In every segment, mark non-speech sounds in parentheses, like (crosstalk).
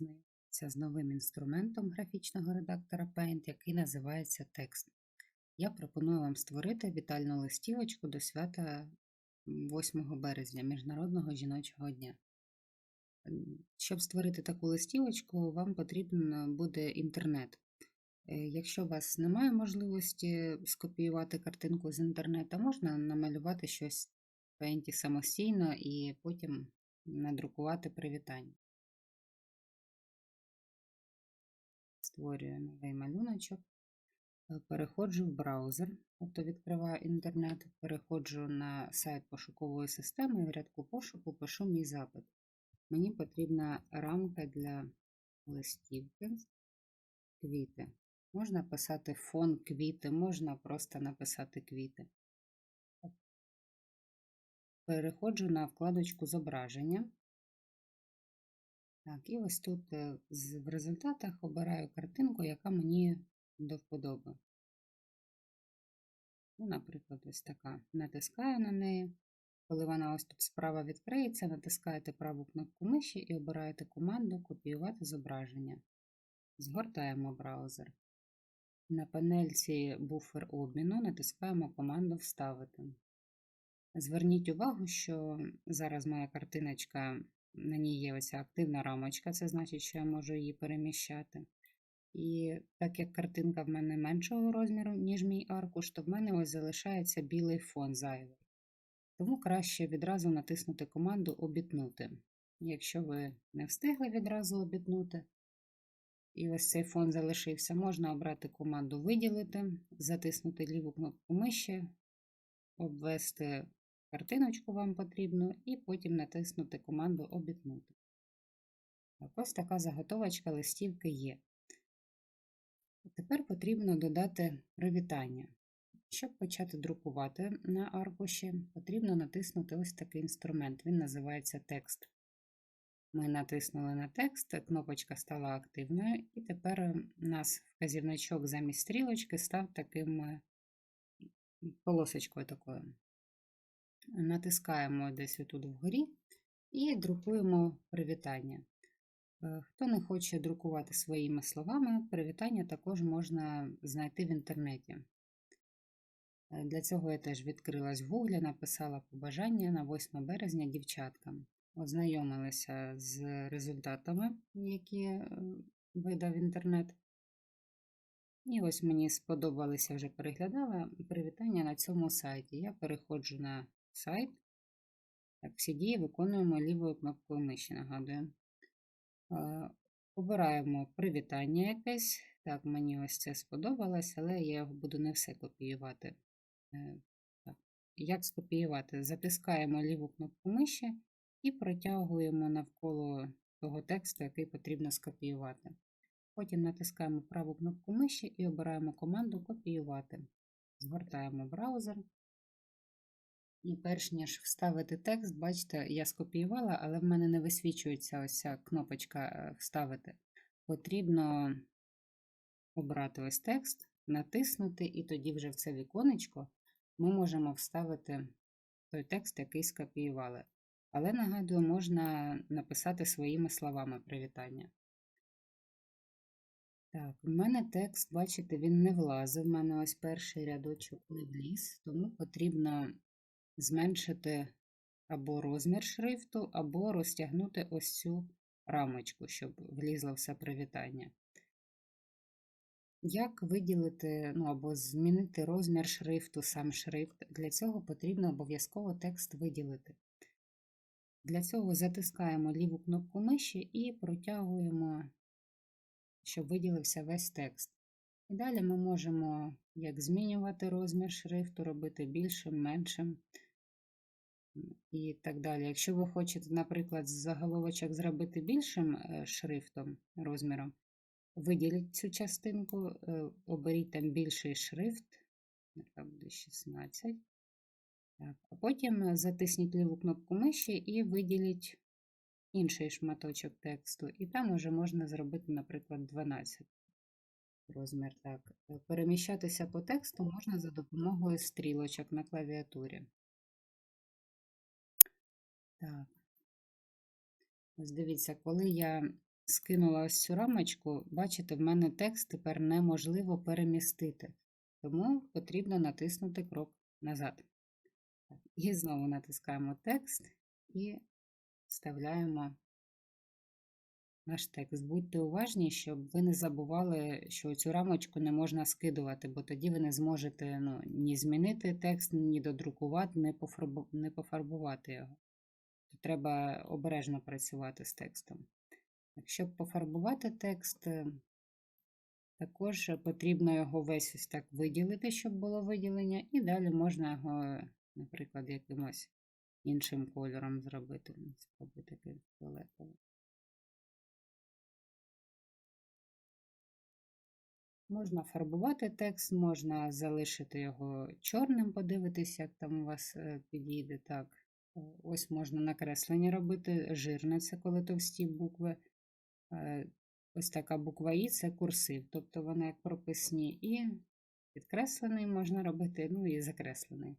знайомитися з новим інструментом графічного редактора Paint, який називається текст. Я пропоную вам створити вітальну листівочку до свята 8 березня, Міжнародного жіночого дня. Щоб створити таку листівочку, вам потрібен буде інтернет. Е, Якщо у вас немає можливості скопіювати картинку з інтернету, можна намалювати щось в Paint самостійно і потім надрукувати привітання. Створюю новий малюночок. Е, Переходжу в браузер, тобто відкриваю інтернет, переходжу на сайт пошукової системи і в рядку пошуку пишу мій запит. Мені потрібна рамка для листівки, квіти. Можна писати фон квіти, можна просто написати квіти. Переходжу на вкладочку зображення. Так, і ось тут е, в результатах обираю картинку, яка мені до вподоби. Ну, наприклад, ось така. Натискаю на неї. Коли вона ось тут справа відкриється, натискаєте праву кнопку миші і обираєте команду Копіювати зображення. Згортаємо браузер. На панельці буфер обміну натискаємо команду Вставити. Зверніть увагу, що зараз моя картиночка, на ній є ось активна рамочка, це значить, що я можу її переміщати. І так як картинка в мене меншого розміру, ніж мій аркуш, то в мене ось залишається білий фон зайвий. Тому краще відразу натиснути команду Обітнути. Якщо ви не встигли відразу обітнути, і ось цей фон залишився, можна обрати команду Виділити, затиснути ліву кнопку миші, обвести картиночку вам потрібну, і потім натиснути команду Обітнути. Так, ось така заготовочка листівки є. Тепер потрібно додати привітання. Щоб почати друкувати на аркуші, потрібно натиснути ось такий інструмент. Він називається текст. Ми натиснули на текст, кнопочка стала активною, і тепер у нас вказівничок замість стрілочки став таким е, полосочкою такою. Натискаємо десь отут вгорі і друкуємо привітання. Е, Хто не хоче друкувати своїми словами, привітання також можна знайти в інтернеті. Е, Для цього я теж відкрилась в Гуглі, написала побажання на 8 березня дівчаткам. Ознайомилася з результатами, які е, видав інтернет. І ось мені сподобалися, вже переглядала привітання на цьому сайті. Я переходжу на сайт. Так, всі дії виконуємо лівою кнопкою миші, нагадую. Обираємо привітання якесь. Так, мені ось це сподобалось, але я буду не все копіювати. Е, Так. Як скопіювати? Затискаємо ліву кнопку миші і протягуємо навколо того тексту, який потрібно скопіювати. Потім натискаємо праву кнопку миші і обираємо команду Копіювати. Згортаємо браузер. І перш ніж вставити текст, бачите, я скопіювала, але в мене не висвічується ось ця кнопочка е, Вставити. Потрібно обрати ось текст, натиснути, і тоді вже в це віконечко ми можемо вставити той текст, який скопіювали. Але, нагадую, можна написати своїми словами привітання. Так, в мене текст, бачите, він не влазив. В мене ось перший рядочок не вліз, тому потрібно зменшити або розмір шрифту, або розтягнути ось цю рамочку, щоб влізло все привітання. Як виділити ну, або змінити розмір шрифту, сам шрифт? Для цього потрібно обов'язково текст виділити. Для цього затискаємо ліву кнопку миші і протягуємо, щоб виділився весь текст. І далі ми можемо як змінювати розмір шрифту, робити більшим, меншим і так далі. Якщо ви хочете, наприклад, заголовочок зробити більшим е, шрифтом, розміром, виділіть цю частинку, е, оберіть там більший шрифт, яка буде 16. Так. А потім затисніть ліву кнопку миші і виділіть інший шматочок тексту. І там уже можна зробити, наприклад, 12 розмір. Так. Е, Переміщатися по тексту можна за допомогою стрілочок на клавіатурі. Так. Ось дивіться, коли я скинула ось цю рамочку, бачите, в мене текст тепер неможливо перемістити, тому потрібно натиснути крок назад. І знову натискаємо текст і вставляємо наш текст. Будьте уважні, щоб ви не забували, що цю рамочку не можна скидувати, бо тоді ви не зможете ну, ні змінити текст, ні додрукувати, не пофарбувати його. Треба обережно працювати з текстом. Щоб пофарбувати текст, е, також потрібно його весь ось так виділити, щоб було виділення, і далі можна його, наприклад, якимось іншим кольором зробити. Спробуй такий фіолетовий. Можна фарбувати текст, можна залишити його чорним, подивитись, як там у вас е, підійде. Так, ось можна накреслення робити. Жирне це коли товсті букви. Е, Ось така буква І це курсив, тобто вона як прописні, і підкреслений можна робити, ну і закреслений.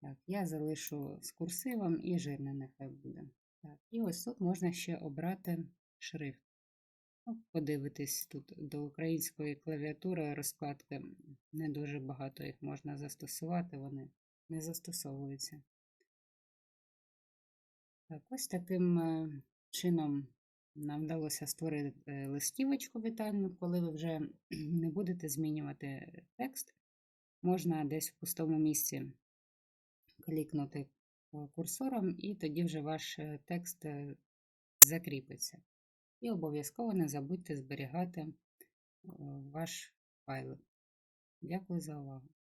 Так, я залишу з курсивом і жирне нехай буде. Так, і ось тут можна ще обрати шрифт. Ну, подивитись тут до української клавіатури розкладки не дуже багато їх можна застосувати, вони не застосовуються. Так, ось таким е, чином нам вдалося створити е, листівочку вітальну, коли ви вже (clears throat) не будете змінювати текст. Можна десь в пустому місці клікнути курсором, і тоді вже ваш е, текст закріпиться. І обов'язково не забудьте зберігати ваш файл. Дякую за увагу.